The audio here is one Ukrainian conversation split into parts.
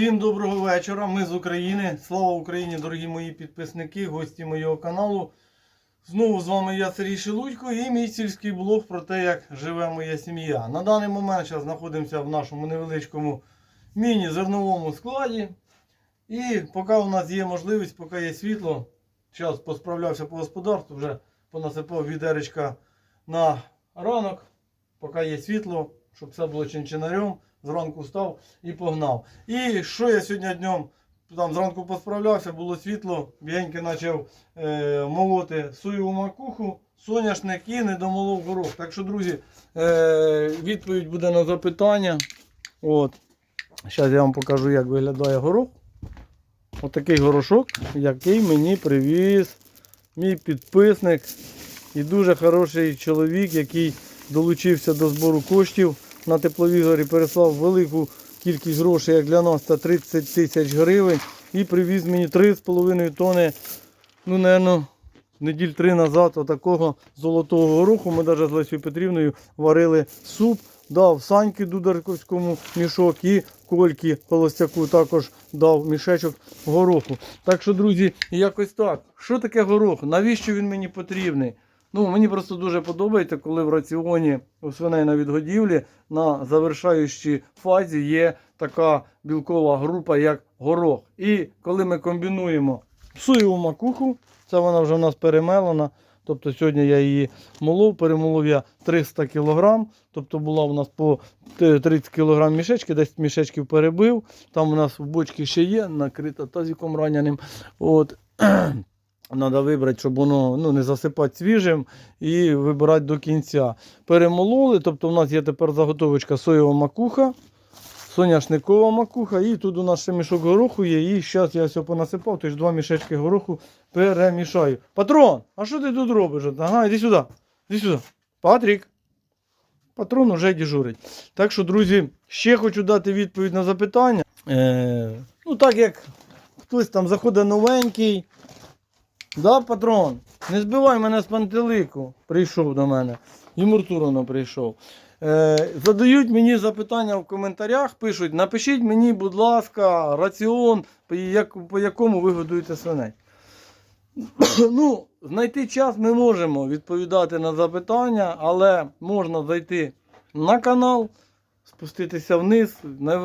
Всім доброго вечора. Ми з України. Слава Україні, дорогі мої підписники, гості моєго каналу. Знову з вами я Сергій Шелудько і мій сільський блог про те, як живе моя сім'я. На даний момент зараз знаходимося в нашому невеличкому міні-зерновому складі. І поки у нас є можливість, поки є світло, зараз посправлявся по господарству, вже понасипав відеречка на ранок, поки є світло, щоб все було чинчинарем. Зранку встав і погнав. І що я сьогодні днем там зранку посправлявся, було світло, бігеньки почав е, молоти соєву макуху, соняшник і не домолов горох. Так що, друзі, е, відповідь буде на запитання. От. Зараз я вам покажу, як виглядає горох. Отакий горошок, який мені привіз мій підписник і дуже хороший чоловік, який долучився до збору коштів на тепловізорі, переслав велику кількість грошей, як для нас, це 30 тисяч гривень. І привіз мені 3,5 тони, ну, напевно, неділь три назад отакого золотого гороху. Ми навіть з Лесією Петрівною варили суп. Дав Саньки Дударковському мішок і Кольки Холостяку також дав мішечок гороху. Так що, друзі, якось так. Що таке горох? Навіщо він мені потрібний? Ну, мені просто дуже подобається, коли в раціоні у свиней на відгодівлі на завершаючій фазі є така білкова група, як горох. І коли ми комбінуємо соєву макуху, це вона вже у нас перемелена. Тобто сьогодні я її молов, перемолов я 300 кг, тобто була у нас по 30 кг мішечки, 10 мішечків перебив. Там у нас в бочці ще є, накрита тазиком раняним. От. Треба вибрати, щоб воно ну, не засипати свіжим і вибирати до кінця. Перемололи, тобто у нас є тепер заготовочка соєва макуха, соняшникова макуха, і тут у нас ще мішок гороху є. І зараз я все понасипав, тож два мішечки гороху перемішаю. Патрон, а що ти тут робиш? Ага, іди сюди. Іди сюди. Патрік. Патрон уже дежурить. Так що, друзі, ще хочу дати відповідь на запитання. Е, ну, так як хтось там заходить новенький. Да, патрон, не збивай мене з пантелику. Прийшов до мене. І Муртуроно прийшов. Е, задають мені запитання в коментарях, пишуть, напишіть мені, будь ласка, раціон, по, як, по якому ви годуєте свиней. ну, знайти час ми можемо відповідати на запитання, але можна зайти на канал, спуститися вниз.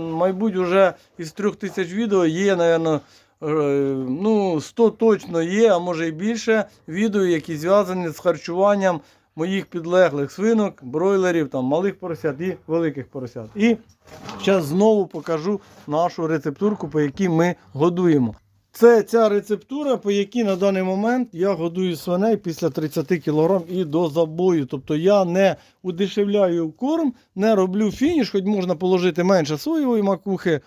Мабуть, вже із трьох тисяч відео є, мабуть, ну, 100 точно є, а може і більше відео, які зв'язані з харчуванням моїх підлеглих свинок, бройлерів, там, малих поросят і великих поросят. І зараз знову покажу нашу рецептурку, по якій ми годуємо. Це ця рецептура, по якій на даний момент я годую свиней після 30 кг і до забою. Тобто я не удешевляю корм, не роблю фініш, хоч можна положити менше соєвої макухи,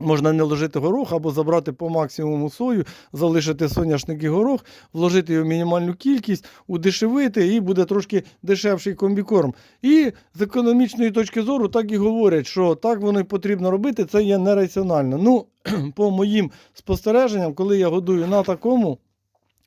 Можна не ложити горох або забрати по максимуму сою, залишити соняшник і горох, вложити його в мінімальну кількість, удешевити і буде трошки дешевший комбікорм. І з економічної точки зору так і говорять, що так воно і потрібно робити, це є нераціонально. Ну, по моїм спостереженням, коли я годую на такому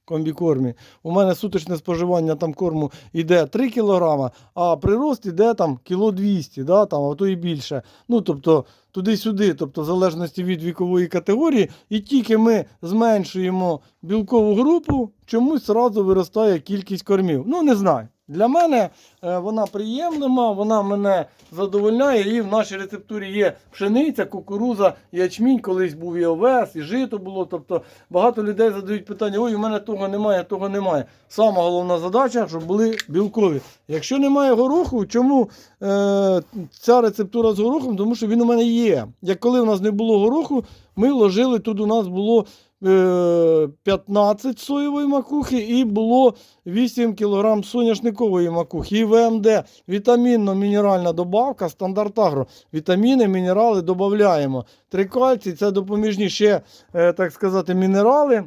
комбікормі, у мене суточне споживання там корму йде 3 кг, а прирост йде там кіло 200, да, там, а то і більше. Ну, тобто, туди-сюди, тобто в залежності від вікової категорії, і тільки ми зменшуємо білкову групу, чомусь одразу виростає кількість кормів. Ну, не знаю. Для мене е, вона приємлива, вона мене задовольняє. І в нашій рецептурі є пшениця, кукуруза, ячмінь, колись був і овес, і жито було. Тобто багато людей задають питання: ой, у мене того немає, того немає. Сама головна задача, щоб були білкові. Якщо немає гороху, чому е, ця рецептура з горохом? Тому що він у мене є. Як коли в нас не було гороху, ми вложили, тут у нас було. Е, 15 соєвої макухи і було 8 кг соняшникової макухи. І ВМД вітамінно-мінеральна добавка, стандарт агро. Вітаміни, мінерали додаємо. Трикальцій це допоміжні ще, е, так сказати, мінерали.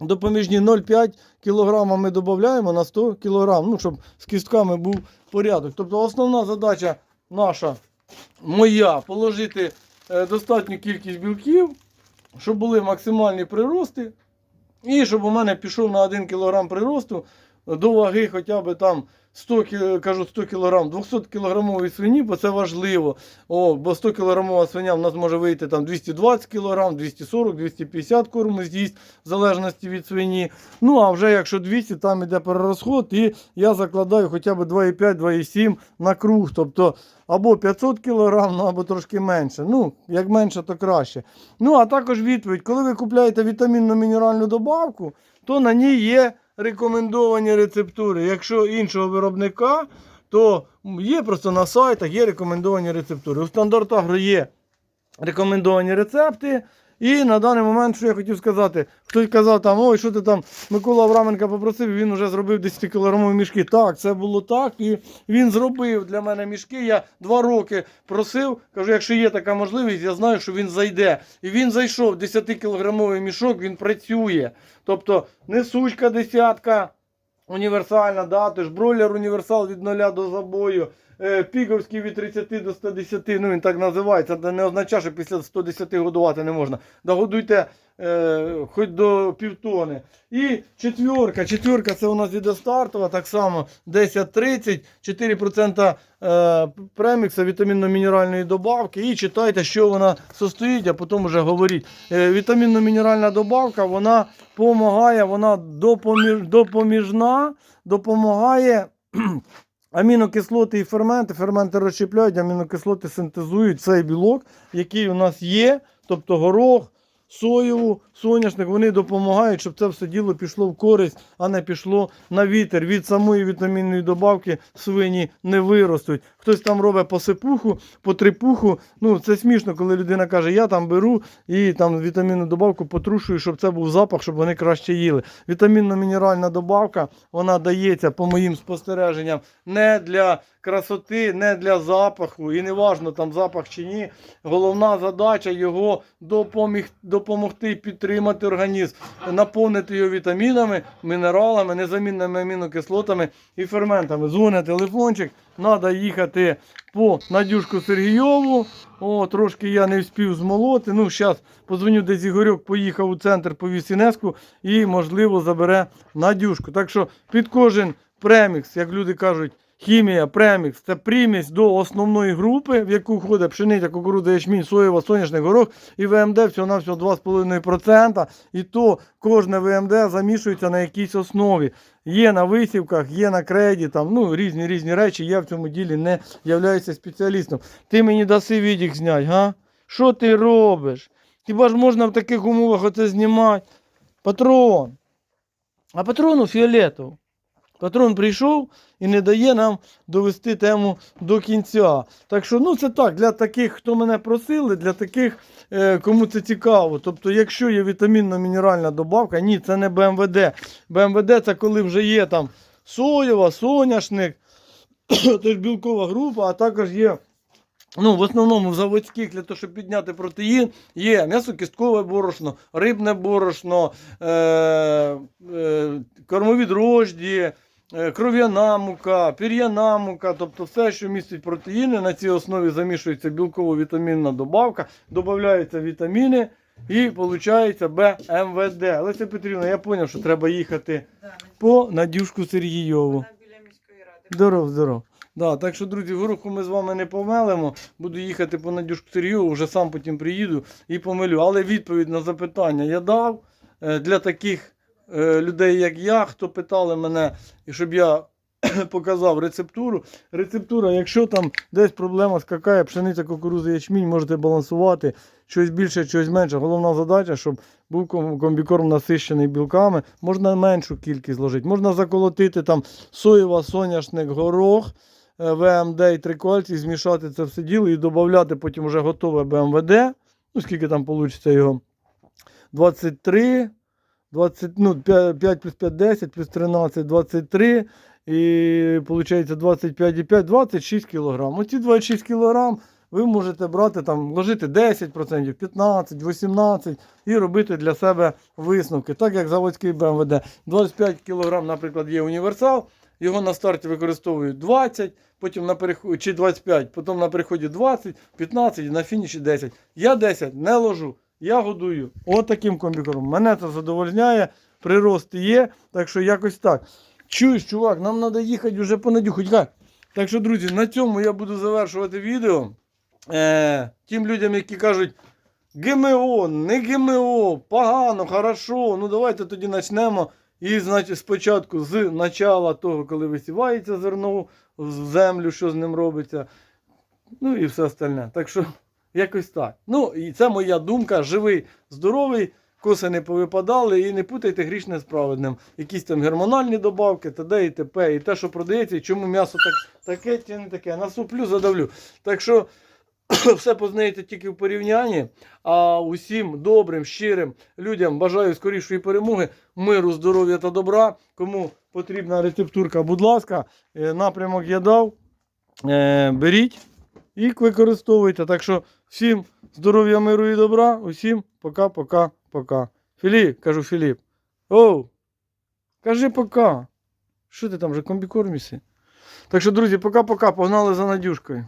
Допоміжні 0,5 кг ми додаємо на 100 кг, ну, щоб з кістками був порядок. Тобто основна задача наша, моя, положити е, достатню кількість білків, щоб були максимальні прирости. І щоб у мене пішов на 1 кг приросту до ваги хоча б там 100, кажу 100 кг, 200 кілограмової свині, бо це важливо. О, бо 100 кілограмова свиня в нас може вийти там 220 кг, 240, 250 корму з'їсть, в залежності від свині. Ну, а вже якщо 200, там іде перерозход, і я закладаю хоча б 2,5-2,7 на круг. Тобто або 500 кг, ну або трошки менше. Ну, як менше, то краще. Ну, а також відповідь, коли ви купляєте вітамінну мінеральну добавку, то на ній є рекомендовані рецептури. Якщо іншого виробника, то є просто на сайтах є рекомендовані рецептури. У стандартах є рекомендовані рецепти. І на даний момент, що я хотів сказати, хтось казав там, ой, що ти там, Микола Авраменка попросив, він вже зробив 10 кілограмові мішки. Так, це було так. І він зробив для мене мішки. Я два роки просив, кажу, якщо є така можливість, я знаю, що він зайде. І він зайшов 10 кілограмовий мішок, він працює. Тобто несучка десятка. Універсальна, да, тож бройлер універсал від 0 до забою. Е, Піковський від 30 до 110, ну він так називається. Це не означає, що після 110 годувати не можна. Догодуйте е, хоч до півтони. І четверка. Четверка це у нас іде стартова, так само 10-30, 4% е, премікса вітамінно-мінеральної добавки. І читайте, що вона состоїть, а потім вже говоріть. Е, вітамінно-мінеральна добавка, вона допомагає, вона допоміж, допоміжна, допомагає. Амінокислоти і ферменти. Ферменти розщепляють, амінокислоти синтезують цей білок, який у нас є, тобто горох, соєву, соняшник, вони допомагають, щоб це все діло пішло в користь, а не пішло на вітер. Від самої вітамінної добавки свині не виростуть. Хтось там робить посипуху, потрипуху. Ну, це смішно, коли людина каже, я там беру і там вітамінну добавку потрушую, щоб це був запах, щоб вони краще їли. Вітамінно-мінеральна добавка, вона дається, по моїм спостереженням, не для красоти, не для запаху. І не важно там запах чи ні. Головна задача його допоміг, допомогти підтримати організм, наповнити його вітамінами, мінералами, незамінними амінокислотами і ферментами. Дзвоне телефончик, треба їхати по Надюшку Сергійову. О, трошки я не встиг змолоти. Ну, зараз позвоню, десь Ігорьок поїхав у центр по Вісінеску і, можливо, забере Надюшку. Так що під кожен премікс, як люди кажуть, хімія, премікс це примість до основної групи, в яку входить пшениця, кукурудза, ячмінь, соєва, соняшник, горох і ВМД всього на всього 2,5%. І то кожне ВМД замішується на якійсь основі. Є на висівках, є на креді, там, ну, різні різні речі. Я в цьому ділі не являюся спеціалістом. Ти мені даси відік зняти, га? Що ти робиш? Хіба ж можна в таких умовах оце знімати? Патрон. А патрону фіолетову. Патрон прийшов і не дає нам довести тему до кінця. Так що, ну це так, для таких, хто мене просили, для таких, е, кому це цікаво. Тобто, якщо є вітамінно-мінеральна добавка, ні, це не БМВД. БМВД це коли вже є там соєва, соняшник, тож білкова група, а також є. Ну, в основному в заводських для того, щоб підняти протеїн, є м'ясокісткове борошно, рибне борошно, е, е, кормові дрожді, кров'яна мука, пір'яна мука, тобто все, що містить протеїни, на цій основі замішується білково-вітамінна добавка, додаються вітаміни і виходить БМВД. Леся Петрівна, я зрозумів, що треба їхати по Надюшку Сергійову. Здоров, здоров. Да, так що, друзі, гороху ми з вами не помелимо. Буду їхати по Надюшку Сергію, вже сам потім приїду і помилю. Але відповідь на запитання я дав Е, для таких е, людей, як я, хто питали мене, щоб я показав рецептуру. Рецептура, якщо там десь проблема скакає, пшениця, кукурудза, ячмінь, можете балансувати щось більше, щось менше. Головна задача, щоб був комбікорм насищений білками. Можна меншу кількість зложити. Можна заколотити там соєва, соняшник, горох. е, ВМД і трикольці, змішати це все діло і додати потім вже готове БМВД. Ну, скільки там вийде його? 23, 20, ну, 5, 5 плюс 5, 10, плюс 13, 23. І виходить 25,5, 26 кг. Оці 26 кг ви можете брати, там, вложити 10%, 15, 18 і робити для себе висновки. Так як заводський БМВД. 25 кг, наприклад, є універсал. Його на старті використовують 20, потім на переході, чи 25, потім на переході 20, 15 і на фініші 10. Я 10 не ложу, я годую. От таким комбікормом. Мене це задовольняє, прирост є, так що якось так. Чуєш, чувак, нам треба їхати вже по Надюху. Так що, друзі, на цьому я буду завершувати відео. Е, тим людям, які кажуть, ГМО, не ГМО, погано, хорошо. Ну давайте тоді почнемо. І, значить, спочатку з начала того, коли висівається зерно в землю, що з ним робиться. Ну і все остальне. Так що, якось так. Ну, і це моя думка. Живий, здоровий, коси не повипадали і не путайте грішне з праведним. Якісь там гормональні добавки, т.д. і т.п. І те, що продається, і чому м'ясо так, таке чи не таке. Насуплю, задавлю. Так що все познаєте тільки в порівнянні. А усім добрим, щирим людям бажаю скорішої перемоги, миру, здоров'я та добра. Кому потрібна рецептурка, будь ласка, е, напрямок я дав. Е, Беріть і використовуйте. Так що всім здоров'я, миру і добра. Усім пока, пока, пока. Філіп, кажу Філіп. Оу, кажи пока. Що ти там вже комбікорміси? Так що, друзі, пока-пока, погнали за Надюшкою.